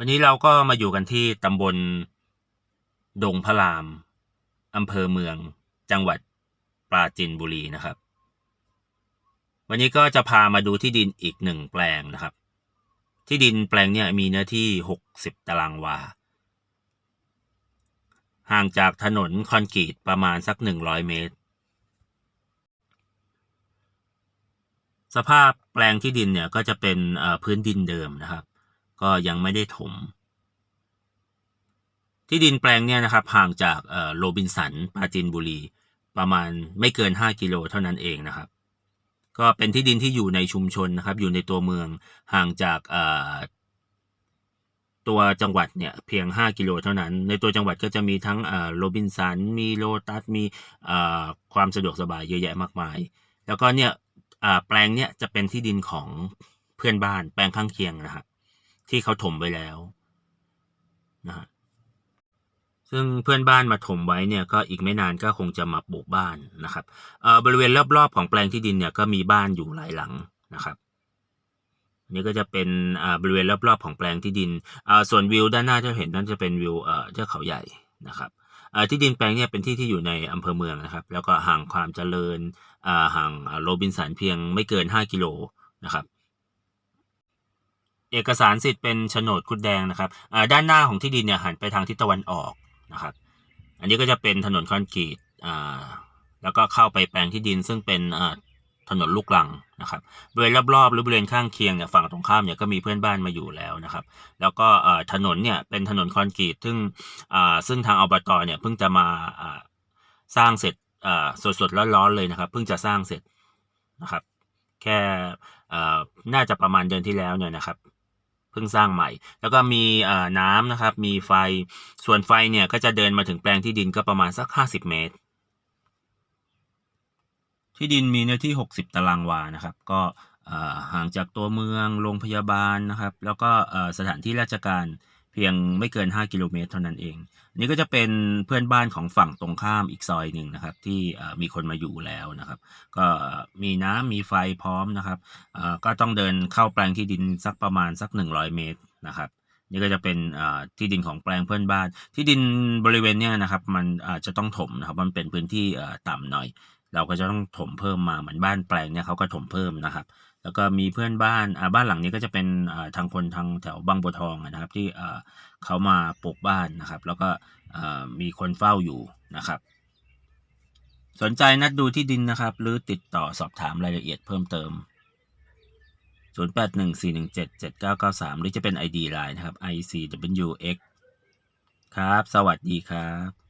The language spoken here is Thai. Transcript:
วันนี้เราก็มาอยู่กันที่ตำบล ดงพระรามอำเภอเมือง จังหวัดปราจีนบุรีนะครับ วันนี้ก็จะพามาดูที่ดินอีกหนึ่งแปลงนะครับ ที่ดินแปลงเนี่ยมีเนื้อที่หกสิบตารางวา ห่างจากถนนคอนกรีตประมาณสักหนึ่งร้อยเมตร สภาพแปลงที่ดินเนี่ยก็จะเป็นพื้นดินเดิมนะครับ ก็ยังไม่ได้ถม ที่ดินแปลงเนี่ยนะครับห่างจากโรบินสันปราจีนบุรี ประมาณไม่เกิน 5 กิโลเท่านั้นเองนะครับ ก็เป็นที่ดินที่อยู่ในชุมชนนะครับ อยู่ในตัวเมืองห่างจากตัวจังหวัดเนี่ยเพียง 5 กิโลเท่านั้น ในตัวจังหวัดก็จะมีทั้งโรบินสัน มีโลตัส มีความสะดวกสบายเยอะแยะมากมาย แล้วก็เนี่ยแปลงเนี่ยจะเป็นที่ดินของเพื่อนบ้านแปลงข้างเคียงนะครับ ที่เขาถมไว้แล้วนะฮะซึ่งเพื่อนบ้านมาถมไว้เนี่ยก็อีกไม่นานก็คงจะมาปลูกบ้านนะครับเอ่อบริเวณรอบๆของแปลงที่ดินเนี่ยก็มีบ้านอยู่หลายหลังนะครับนี่ก็จะเป็นอ่าบริเวณรอบๆของแปลงที่ดินอ่าส่วนวิวด้านหน้าที่เห็นนั่นจะเป็นวิวเอ่อเทือกเขาใหญ่นะครับอ่าที่ดินแปลงเนี่ยเป็นที่ที่อยู่ในอำเภอเมืองนะครับ แล้วก็ห่างความเจริญอ่าห่างโรบินสันเพียงไม่เกิน 5 กิโลนะครับ เอกสารสิทธิ์เป็นโฉนดคุดแดงนะครับอ่าด้านหน้าของที่ดินเนี่ยหันไปทางทิศตะวันออกนะครับ อันนี้ก็จะเป็นถนนคอนกรีตอ่าแล้วก็เข้าไปแปลงที่ดินซึ่งเป็นอ่าถนนลูกรังนะครับบริเวณรอบๆหรือบริเวณข้างเคียงเนี่ยฝั่งตรงข้ามเนี่ยก็มีเพื่อนบ้านมาอยู่แล้วนะครับ แล้วก็อ่อถนนเนี่ยเป็นถนนคอนกรีตซึ่งอ่าซึ่งทางอบตเนี่ยเพิ่งจะมาอ่าสร้างเสร็จอ่าสดๆร้อนๆเลยนะครับเพิ่งจะสร้างเสร็จนะครับ แค่อ่าน่าจะประมาณเดือนที่แล้วเนี่ยนะครับ เพิ่งสร้างใหม่ แล้วก็มีน้ำนะครับ มีไฟ ส่วนไฟเนี่ยก็จะเดินมาถึงแปลงที่ดินก็ประมาณสัก 50 เมตร ที่ดินมีเนื้อที่ 60 ตารางวานะครับ ก็ห่างจากตัวเมืองโรงพยาบาลนะครับ แล้วก็สถานที่ราชการ พียงไม่เกิน 5 กิโลเมตรเท่านั้นเอง นี่ก็จะเป็นเพื่อนบ้านของฝั่งตรงข้ามอีกซอยหนึ่งนะครับ ที่มีคนมาอยู่แล้วนะครับ ก็มีน้ำมีไฟพร้อมนะครับก็ต้องเดินเข้าแปลงที่ดินสักประมาณสัก 100 เมตรนะครับนี่ก็จะเป็นที่ดินของแปลงเพื่อนบ้าน ที่ดินบริเวณเนี้ยนะครับ มันอาจจะต้องถมนะครับ มันเป็นพื้นที่ต่ำหน่อย เราก็จะต้องถมเพิ่มมาเหมือนบ้านแปลงเนี่ยเขาก็ถมเพิ่มนะครับ แล้วก็มีเพื่อนบ้านอ่าบ้านหลังนี้ก็จะเป็นอ่าทางคนทางแถวบางบัวทองนะครับ ที่อ่าเขามาปลูกบ้านนะครับ แล้วก็อ่ามีคนเฝ้าอยู่นะครับ สนใจนัดดูที่ดินนะครับ หรือติดต่อสอบถามรายละเอียดเพิ่มเติม 0814177993 หรือจะเป็น ID Line นะครับ ICWX ครับ สวัสดีครับ